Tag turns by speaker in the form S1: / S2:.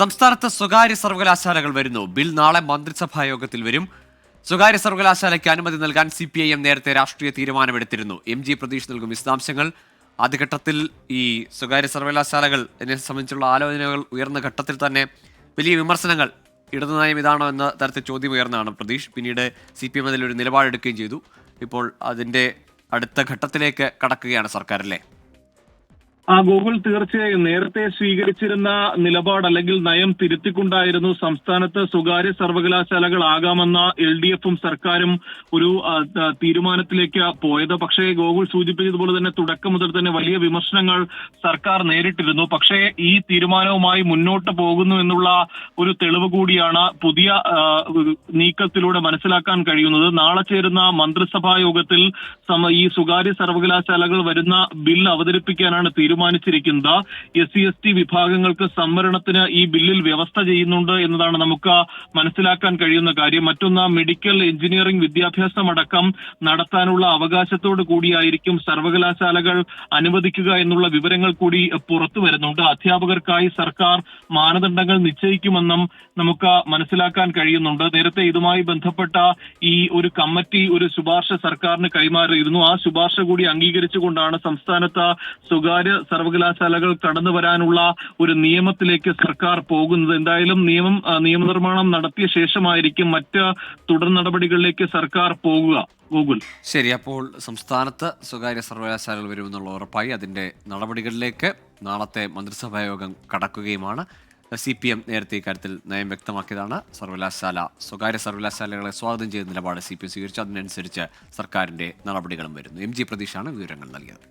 S1: സംസ്ഥാനത്ത് സ്വകാര്യ സർവകലാശാലകൾ വരുന്നു. ബിൽ നാളെ മന്ത്രിസഭാ യോഗത്തിൽ വരും. സ്വകാര്യ സർവകലാശാലയ്ക്ക് അനുമതി നൽകാൻ സി പി ഐ എം നേരത്തെ രാഷ്ട്രീയ തീരുമാനമെടുത്തിരുന്നു. എം ജി പ്രതീഷ് നൽകും വിശദാംശങ്ങൾ. ആദ്യഘട്ടത്തിൽ ഈ സ്വകാര്യ സർവകലാശാലകൾ എന്നെ സംബന്ധിച്ചുള്ള ആലോചനകൾ ഉയർന്ന ഘട്ടത്തിൽ തന്നെ വലിയ വിമർശനങ്ങൾ ഇടതു നയം ഇതാണോ എന്ന തരത്തിൽ ചോദ്യം ഉയർന്നതാണ് പ്രതീഷ്. പിന്നീട് സി പി എം അതിലൊരു നിലപാടെടുക്കുകയും ചെയ്തു. ഇപ്പോൾ അതിന്റെ അടുത്ത ഘട്ടത്തിലേക്ക് കടക്കുകയാണ് സർക്കാർ അല്ലേ
S2: ആ ഗൂഗിൾ തീർച്ചയായും നേരത്തെ സ്വീകരിച്ചിരുന്ന നിലപാട് അല്ലെങ്കിൽ നയം തിരുത്തിക്കൊണ്ടായിരുന്നു സംസ്ഥാനത്ത് സ്വകാര്യ സർവകലാശാലകളാകാമെന്ന എൽ ഡി എഫും സർക്കാരും ഒരു തീരുമാനത്തിലേക്ക് പോയത്. പക്ഷേ ഗോകുൽ സൂചിപ്പിച്ചതുപോലെ തന്നെ തുടക്കം മുതൽ തന്നെ വലിയ വിമർശനങ്ങൾ സർക്കാർ നേരിട്ടിരുന്നു. പക്ഷേ ഈ തീരുമാനവുമായി മുന്നോട്ട് പോകുന്നു എന്നുള്ള ഒരു തെളിവ് കൂടിയാണ് പുതിയ നീക്കത്തിലൂടെ മനസ്സിലാക്കാൻ കഴിയുന്നത്. നാളെ ചേരുന്ന മന്ത്രിസഭാ യോഗത്തിൽ ഈ സ്വകാര്യ സർവകലാശാലകൾ വരുന്ന ബിൽ അവതരിപ്പിക്കാനാണ് തീരുമാനിച്ചിരിക്കുന്നത് എസ് സി എസ് ടി വിഭാഗങ്ങൾക്ക് സംവരണത്തിന് ഈ ബില്ലിൽ വ്യവസ്ഥ ചെയ്യുന്നുണ്ട് എന്നതാണ് നമുക്ക് മനസ്സിലാക്കാൻ കഴിയുന്ന കാര്യം. മറ്റൊന്ന് മെഡിക്കൽ എഞ്ചിനീയറിംഗ് വിദ്യാഭ്യാസം അടക്കം നടത്താനുള്ള അവകാശത്തോടു കൂടിയായിരിക്കും സർവകലാശാലകൾ അനുവദിക്കുക എന്നുള്ള വിവരങ്ങൾ കൂടി പുറത്തു വരുന്നുണ്ട്. അധ്യാപകർക്കായി സർക്കാർ മാനദണ്ഡങ്ങൾ നിശ്ചയിക്കുമെന്നും നമുക്ക് മനസ്സിലാക്കാൻ കഴിയുന്നുണ്ട്. നേരത്തെ ഇതുമായി ബന്ധപ്പെട്ട ഈ ഒരു കമ്മിറ്റി ഒരു ശുപാർശ സർക്കാരിന് കൈമാറിയിരുന്നു. ആ ശുപാർശ കൂടി അംഗീകരിച്ചുകൊണ്ടാണ് സംസ്ഥാനത്ത് സ്വകാര്യ സർവകലാശാലകൾ കടന്നു വരാനുള്ള ഒരു നിയമത്തിലേക്ക് സർക്കാർ പോകുന്നത്. എന്തായാലും നിയമം നിയമനിർമ്മാണം നടത്തിയ ശേഷമായിരിക്കും മറ്റ് തുടർ നടപടികളിലേക്ക് സർക്കാർ പോകുക. ഗൂഗിൾ.
S1: ശരി അപ്പോൾ സംസ്ഥാനത്ത് സ്വകാര്യ സർവകലാശാലകൾ വരുമെന്നുള്ള ഉറപ്പായി. അതിന്റെ നടപടികളിലേക്ക് നാളത്തെ മന്ത്രിസഭാ യോഗം കടക്കുകയുമാണ്. സി പി എം നേരത്തെ ഇക്കാര്യത്തിൽ നയം വ്യക്തമാക്കിയതാണ്. സർവകലാശാല സ്വകാര്യ സർവകലാശാലകളെ സ്വാഗതം ചെയ്യുന്ന നിലപാട് സി പി എം സ്വീകരിച്ചു. അതിനനുസരിച്ച് സർക്കാരിന്റെ നടപടികളും വരുന്നു. എം ജി പ്രതീഷാണ് വിവരങ്ങൾ നൽകിയത്.